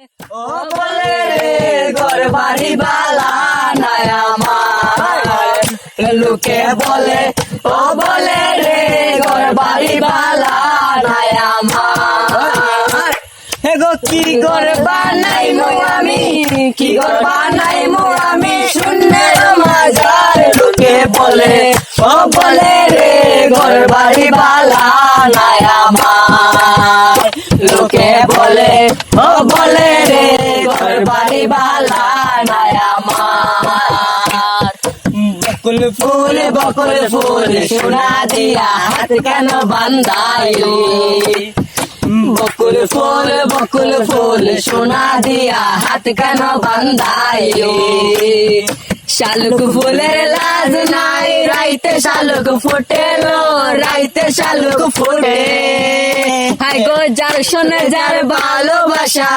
ও বলে রে নাই লোকে বলে ও বলে রে ঘর বাড়ি বালা নাই আমার। কি ঘর বানাই মো আমি? কি ঘর বানাই মো আমি? শূন্যের মাঝার লোকে বলে ও বলে রে ঘর বাড়ি বালা নাই লোকে বলে বালা নাই আমার বকুল ফুল বকুল ফুল, সোনা দিয়া হাত কেন বান্ধাইলি বকুল ফুল বকুল ফুল, সোনা দিয়া হাত কেন বান্ধাইলি শালুক ফুলের লাজ নাই, রাইতে শালুক ফুটেলো রাইতে শালুক ফুটে। হাই গো, যার শোনে যার ভালোবাসা।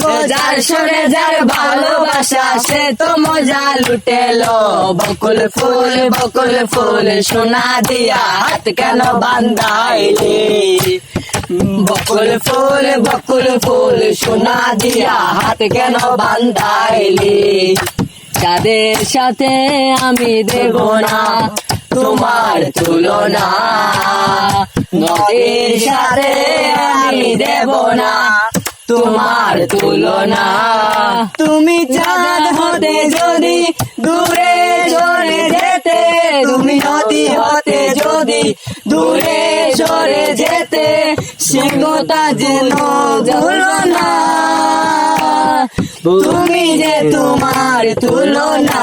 গো, যার শোনে যার ভালোবাসা, সে তো মজা লুটেলো। বকুল ফুল বকুল ফুল, সোনা দিয়া হাত কেন বান্ধাইলি? বকুল ফুল বকুল ফুল, সোনা দিয়া হাত কেন বান্ধাইলি? যাদের সাথে আমি দেব না, তোমার তুলনা। নদীর সাথে আমি দেব না। তোমার তুলনা। তুমি চাঁদ হতে যদি, দূরে সরে যেতে। তুমি নদী হতে যদি, দূরে সরে যেতে। সে কথা যেন না। তুমি যে তোমার তুলনা।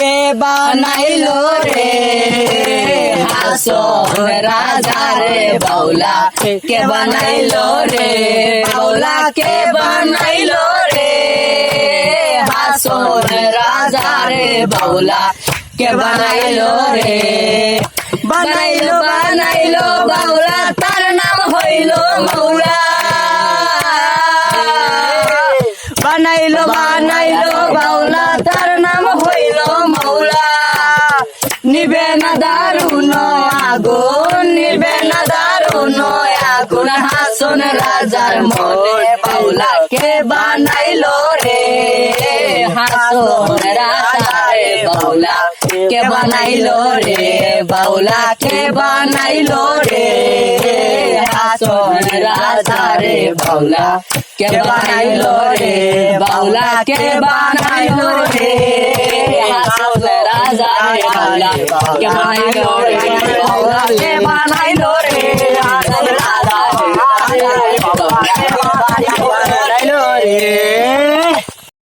কে বানাইলো রে? হাসন রাজা রে, বাউলা কে বানাইলো রে? বাউলা কে বানাইলো রে? হাসন রাজা রে, বাউলা কে বানাইলো রে? বানাইলো বানাইলো, বাউলা, তার নাম হইল মৌলা বানাইলো বানাইলো, বাউলা, তার নাম নিবে না দারুণ আগুন, নিবে না দারুণ আগুন। হাসন রাজার মনে বাউলা কে বানাইলো রে। হাসন রাজারে বাউলা কে বানাইলো রে। বাউলা কে বানাইলো রে। হাসন রাজারে বাউলা কে বানাইলো রে। বাউলা কে বানাইলো রে। হাসন Yeah.